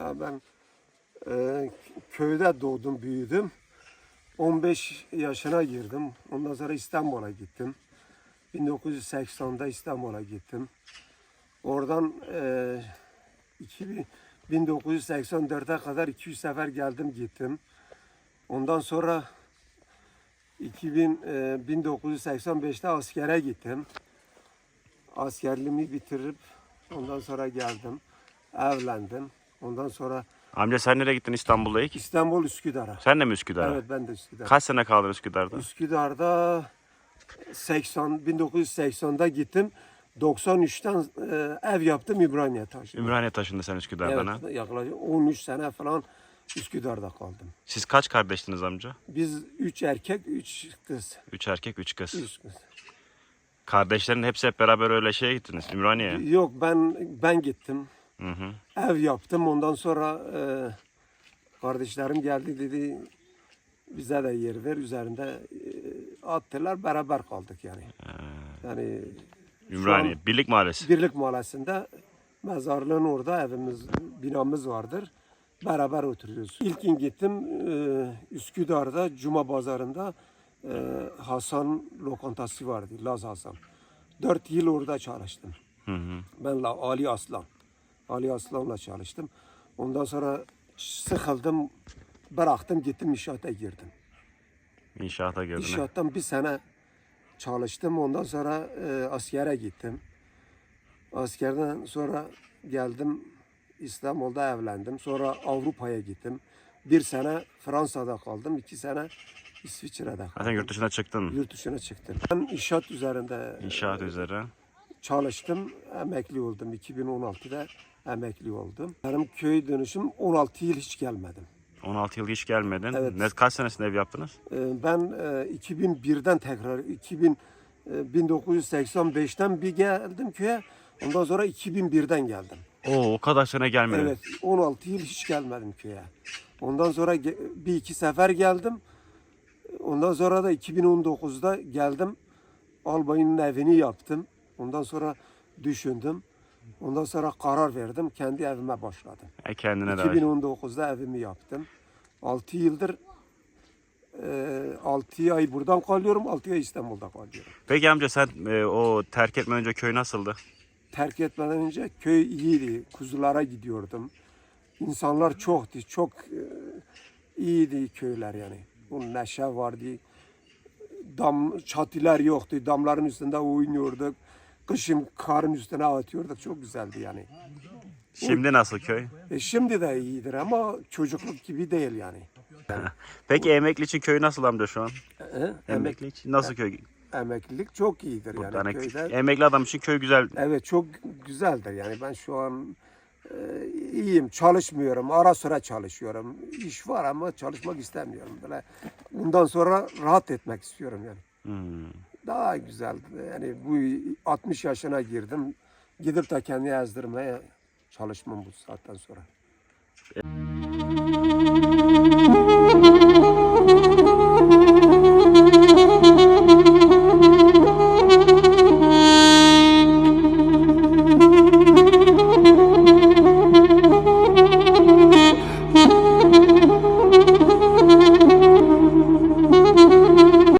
Ben e, köyde doğdum, büyüdüm. 15 yaşına girdim. Ondan sonra İstanbul'a gittim. 1980'da İstanbul'a gittim. Oradan e, 2000 1984'e kadar 200 sefer geldim gittim. Ondan sonra 2000 e, 1985'te askere gittim. Askerliğimi bitirip ondan sonra geldim. Evlendim. Ondan sonra Amca sen nereye gittin İstanbul'da ilk? İstanbul Üsküdar'a. Sen de mi Üsküdar'a? Evet ben de Üsküdar. Kaç sene kaldın Üsküdar'da? Üsküdar'da 80 1980'da gittim. 93'ten e, ev yaptım İbraniye taşıdım. Ümraniye taşındı sen Üsküdar'dan ha. Evet, yaklaşık 13 sene falan Üsküdar'da kaldım. Siz kaç kardeştiniz amca? Biz üç erkek, üç kız. Üç erkek, üç kız. Üç kız. Kardeşlerin hepsi hep beraber öyle şeye gittiniz Ümraniye'ye. Yok ben ben gittim. Hı hı. Ev yaptım. Ondan sonra e, kardeşlerim geldi dedi bize de yer ver üzerinde e, attılar beraber kaldık yani. Yani şu Ümraniye. an Birlik Mahallesi. Birlik Mahallesi'nde mezarlığın orada evimiz, binamız vardır. Beraber oturuyoruz. İlkin gittim e, Üsküdar'da Cuma Pazarı'nda e, Hasan lokantası vardı. Laz Hasan. Dört yıl orada çalıştım. Hı hı. Benle Ali Aslan. Ali Aslan'la çalıştım. Ondan sonra sıkıldım, bıraktım gittim inşaata girdim. İnşaata girdin. İnşaattan bir sene çalıştım. Ondan sonra e, askere gittim. Askerden sonra geldim İstanbul'da evlendim. Sonra Avrupa'ya gittim. Bir sene Fransa'da kaldım. iki sene İsviçre'de kaldım. Zaten yurt dışına çıktın. Yurt dışına çıktım. Ben inşaat üzerinde İnşaat üzere. çalıştım. Emekli oldum. 2016'da emekli oldum. Benim köy dönüşüm 16 yıl hiç gelmedim. 16 yıl hiç gelmedin. Evet. Ne, kaç senesinde ev yaptınız? Ee, Ben e, 2001'den tekrar 2000 e, 1985'ten bir geldim köye. Ondan sonra 2001'den geldim. Oo o kadar sene gelmedin. Evet 16 yıl hiç gelmedim köye. Ondan sonra bir iki sefer geldim. Ondan sonra da 2019'da geldim. Albayının evini yaptım. Ondan sonra düşündüm. Ondan sonra karar verdim. Kendi evime başladım. E, kendine de. 2019'da evimi yaptım. 6 yıldır 6 ay buradan kalıyorum, 6 ay İstanbul'da kalıyorum. Peki amca sen e, o terk etmeden önce köy nasıldı? Terk etmeden önce köy iyiydi. Kuzulara gidiyordum. İnsanlar çoktu, çok e, iyiydi köyler yani. Bu neşe vardı. Dam, çatılar yoktu. Damların üstünde oynuyorduk. Kışın karın üstüne atıyorduk. Çok güzeldi yani. Şimdi nasıl köy? E şimdi de iyidir ama çocukluk gibi değil yani. Peki emekli için köy nasıl amca şu an? He? Emekli için nasıl köy? emeklilik çok iyidir yani Yani köyde. emekli adam için köy güzel. Evet çok güzeldir yani ben şu an e, iyiyim çalışmıyorum ara sıra çalışıyorum iş var ama çalışmak istemiyorum böyle bundan sonra rahat etmek istiyorum yani Hmm. Daha güzel yani bu 60 yaşına girdim gidip de kendini yazdırmaya çalışmam bu saatten sonra.